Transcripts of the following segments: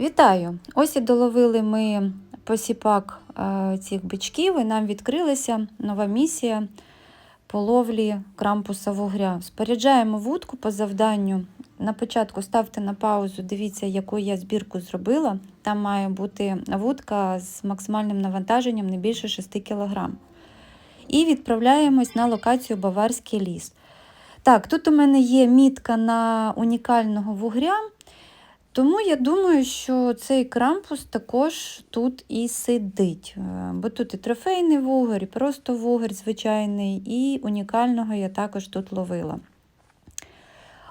Вітаю! Ось і доловили ми посіпак е, цих бичків, і нам відкрилася нова місія по ловлі крампуса вугря. Споряджаємо вудку по завданню. На початку ставте на паузу, дивіться, яку я збірку зробила. Там має бути вудка з максимальним навантаженням не більше 6 кг. І відправляємось на локацію Баварський ліс. Так, тут у мене є мітка на унікального вугря. Тому я думаю, що цей крампус також тут і сидить. Е, Бо тут і трофейний вугор, і просто вугор звичайний, і унікального я також тут ловила.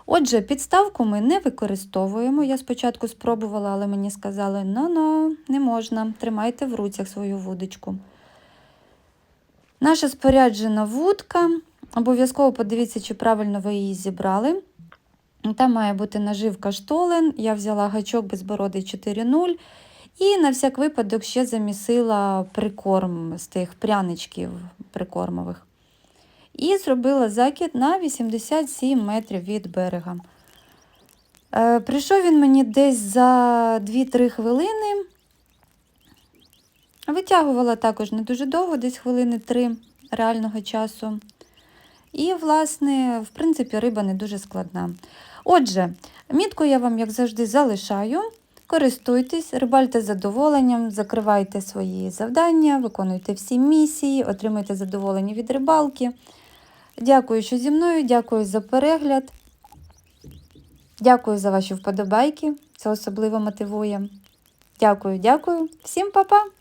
Отже, підставку ми не використовуємо. Я спочатку спробувала, але мені сказали: ну-ну, не можна, тримайте в руцях свою вудочку. Наша споряджена вудка. Обов'язково подивіться, чи правильно ви її зібрали. Там має бути наживка штолен. Я взяла гачок безбородий 4.0 і на всяк випадок ще замісила прикорм з тих пряничків прикормових. І зробила закид на 87 метрів від берега. Е, прийшов він мені десь за 2-3 хвилини. Витягувала також не дуже довго, десь хвилини 3 реального часу. І, власне, в принципі, риба не дуже складна. Отже, мітку я вам, як завжди, залишаю. Користуйтесь, рибальте з задоволенням, закривайте свої завдання, виконуйте всі місії, отримуйте задоволення від рибалки. Дякую, що зі мною, дякую за перегляд. Дякую за ваші вподобайки. Це особливо мотивує. Дякую, дякую. Всім па-па!